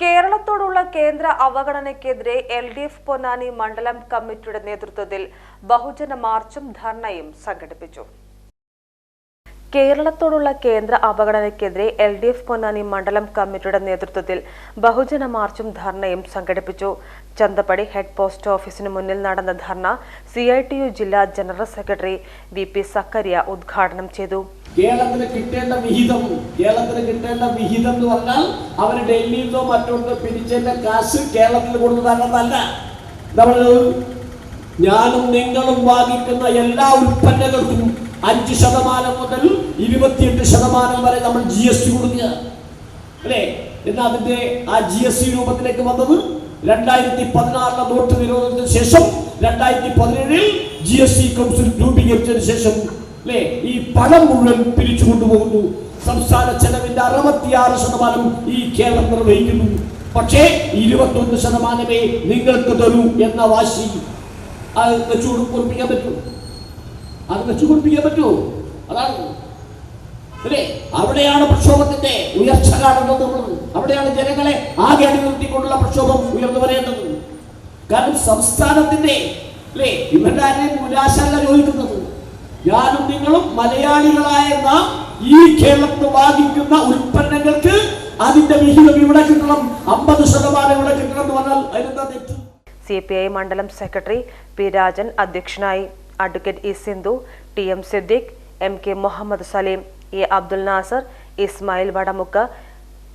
കേരളത്തോടുള്ള കേന്ദ്ര അവഗണനയ്ക്കെതിരെ L D F Ponnani മണ്ഡലം കമ്മിറ്റിയുടെ നേതൃത്വത്തിൽ ബഹുജന മാർച്ചും ധർണയും സംഘടിപ്പിച്ചു. കേരളത്തോടുള്ള കേന്ദ്ര അവഗണനയ്ക്കെതിരെ എൽ ഡി എഫ് പൊന്നാനി മണ്ഡലം കമ്മിറ്റിയുടെ നേതൃത്വത്തിൽ ബഹുജന മാർച്ചും ധർണയും സംഘടിപ്പിച്ചു. ചന്തപ്പടി ഹെഡ് പോസ്റ്റ് ഓഫീസിന് മുന്നിൽ നടന്ന ധർണ സി ജില്ലാ ജനറൽ സെക്രട്ടറി വി സക്കരിയ ഉദ്ഘാടനം ചെയ്തു. കേരളത്തിന് കിട്ടേണ്ട വിഹിതം കേരളത്തിന് കിട്ടേണ്ട വിഹിതം എന്ന് പറഞ്ഞാൽ അവർ ഡൽഹിയിൽ നിന്നോ മറ്റൊന്ന് പിരിച്ചതിന്റെ കാശ് കേരളത്തിൽ കൊടുക്കുന്നതല്ല നമ്മൾ ഞാനും നിങ്ങളും വാങ്ങിക്കുന്ന എല്ലാ ഉൽപ്പന്നങ്ങൾക്കും അഞ്ച് ശതമാനം മുതൽ ഇരുപത്തിയെട്ട് ശതമാനം വരെ നമ്മൾ ജി എസ് ടി കൊടുക്കുക. അല്ലേ? എന്നാൽ അതിന്റെ ആ ജി എസ് ടി രൂപത്തിലേക്ക് വന്നത് രണ്ടായിരത്തി പതിനാറിലെ നോട്ട് നിരോധനത്തിന് ശേഷം രണ്ടായിരത്തി പതിനേഴിൽ ജി എസ് ടി കൗൺസിൽ രൂപീകരിച്ചതിന് ശേഷം അല്ലേ ഈ പണം മുഴുവൻ പിരിച്ചു കൊണ്ടുപോകുന്നു. സംസ്ഥാന ചെലവിന്റെ അറുപത്തിയാറ് ശതമാനം ഈ കേരളം നിർവഹിക്കുന്നു. പക്ഷേ ഇരുപത്തൊന്ന് ശതമാനമേ നിങ്ങൾക്ക് തരൂ എന്ന വാശി അത് വെച്ചു കൊടുപ്പിക്കാൻ പറ്റൂ അത് വെച്ചു കൊടുപ്പിക്കാൻ പറ്റൂ അതാണ്. അല്ലേ? അവിടെയാണ് പ്രക്ഷോഭത്തിന്റെ ഉയർച്ച കാണുന്നത് അവിടെയാണ് ജനങ്ങളെ ആകെ അണിനിർത്തിക്കൊണ്ടുള്ള പ്രക്ഷോഭം ഉയർന്നു വരേണ്ടത്. കാരണം സംസ്ഥാനത്തിന്റെ അല്ലേ ഇവരുടെ ആരെയും നിരാശല്ല ചോദിക്കുന്നത്. ഞാനും നിങ്ങളും മലയാളികളായ നാം ഈ കേരളത്തിൽ വാങ്ങിക്കുന്ന ഉൽപ്പന്നങ്ങൾക്ക് അതിന്റെ വിഹിതം ഇവിടെ കിട്ടണം. അമ്പത് ശതമാനം ഇവിടെ കിട്ടണം എന്ന് പറഞ്ഞാൽ അതിനെന്താ തെറ്റ്? സി പി ഐ മണ്ഡലം സെക്രട്ടറി പി രാജൻ അധ്യക്ഷനായി advocate E Sindhu T M Siddique M K Muhammad Saleem A Abdul Nasser Ismail Vadamukku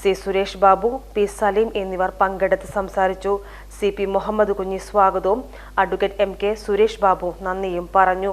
C Suresh Babu P Saleem എന്നിവർ പങ്കെടുത്ത് സംസാരിച്ചു. സി പി മുഹമ്മദ് കുഞ്ഞി സ്വാഗതവും advocate M K Suresh Babu നന്ദിയും പറഞ്ഞു.